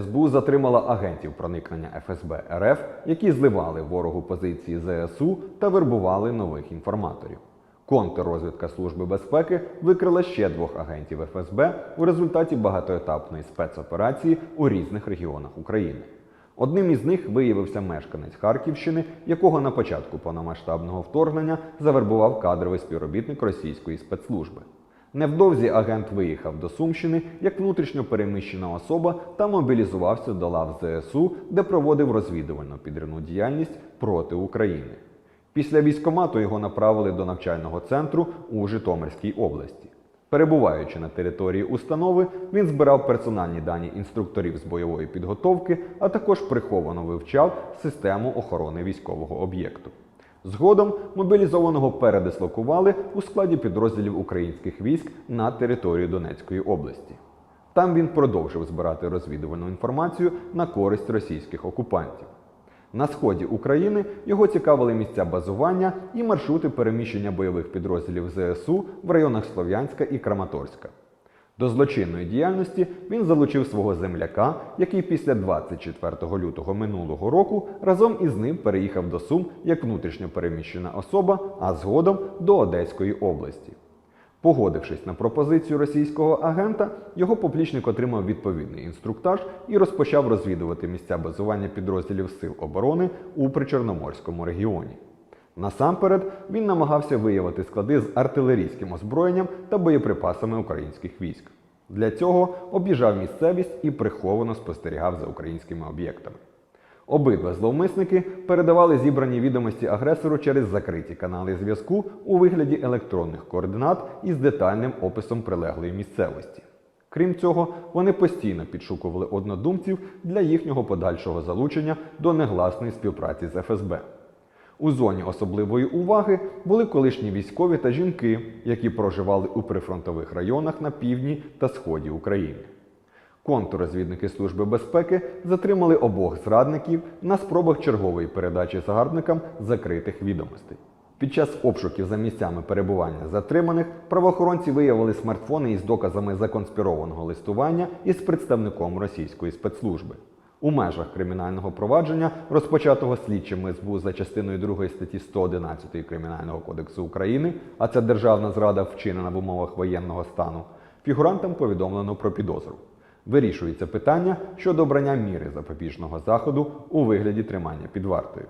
СБУ затримала агентів проникнення ФСБ РФ, які зливали ворогу позиції ЗСУ та вербували нових інформаторів. Контррозвідка Служби безпеки викрила ще двох агентів ФСБ у результаті багатоетапної спецоперації у різних регіонах України. Одним із них виявився мешканець Харківщини, якого на початку повномасштабного вторгнення завербував кадровий співробітник російської спецслужби. Невдовзі агент виїхав до Сумщини як внутрішньо переміщена особа та мобілізувався до лав ЗСУ, де проводив розвідувальну підривну діяльність проти України. Після військомату його направили до навчального центру у Житомирській області. Перебуваючи на території установи, він збирав персональні дані інструкторів з бойової підготовки, а також приховано вивчав систему охорони військового об'єкту. Згодом мобілізованого передислокували у складі підрозділів українських військ на територію Донецької області. Там він продовжив збирати розвідувальну інформацію на користь російських окупантів. На сході України його цікавили місця базування і маршрути переміщення бойових підрозділів ЗСУ в районах Слов'янська і Краматорська. До злочинної діяльності він залучив свого земляка, який після 24 лютого минулого року разом із ним переїхав до Сум як внутрішньо переміщена особа, а згодом до Одеської області. Погодившись на пропозицію російського агента, його поплічник отримав відповідний інструктаж і розпочав розвідувати місця базування підрозділів Сил оборони у Причорноморському регіоні. Насамперед він намагався виявити склади з артилерійським озброєнням та боєприпасами українських військ. Для цього об'їжджав місцевість і приховано спостерігав за українськими об'єктами. Обидва зловмисники передавали зібрані відомості агресору через закриті канали зв'язку у вигляді електронних координат із детальним описом прилеглої місцевості. Крім цього, вони постійно підшукували однодумців для їхнього подальшого залучення до негласної співпраці з ФСБ. У зоні особливої уваги були колишні військові та жінки, які проживали у прифронтових районах на півдні та сході України. Контррозвідники Служби безпеки затримали обох зрадників на спробах чергової передачі загарбникам закритих відомостей. Під час обшуків за місцями перебування затриманих правоохоронці виявили смартфони із доказами законспірованого листування із представником російської спецслужби. У межах кримінального провадження, розпочатого слідчими СБУ за частиною 2 статті 111 Кримінального кодексу України, а це державна зрада вчинена в умовах воєнного стану, фігурантам повідомлено про підозру. Вирішується питання щодо обрання міри запобіжного заходу у вигляді тримання під вартою.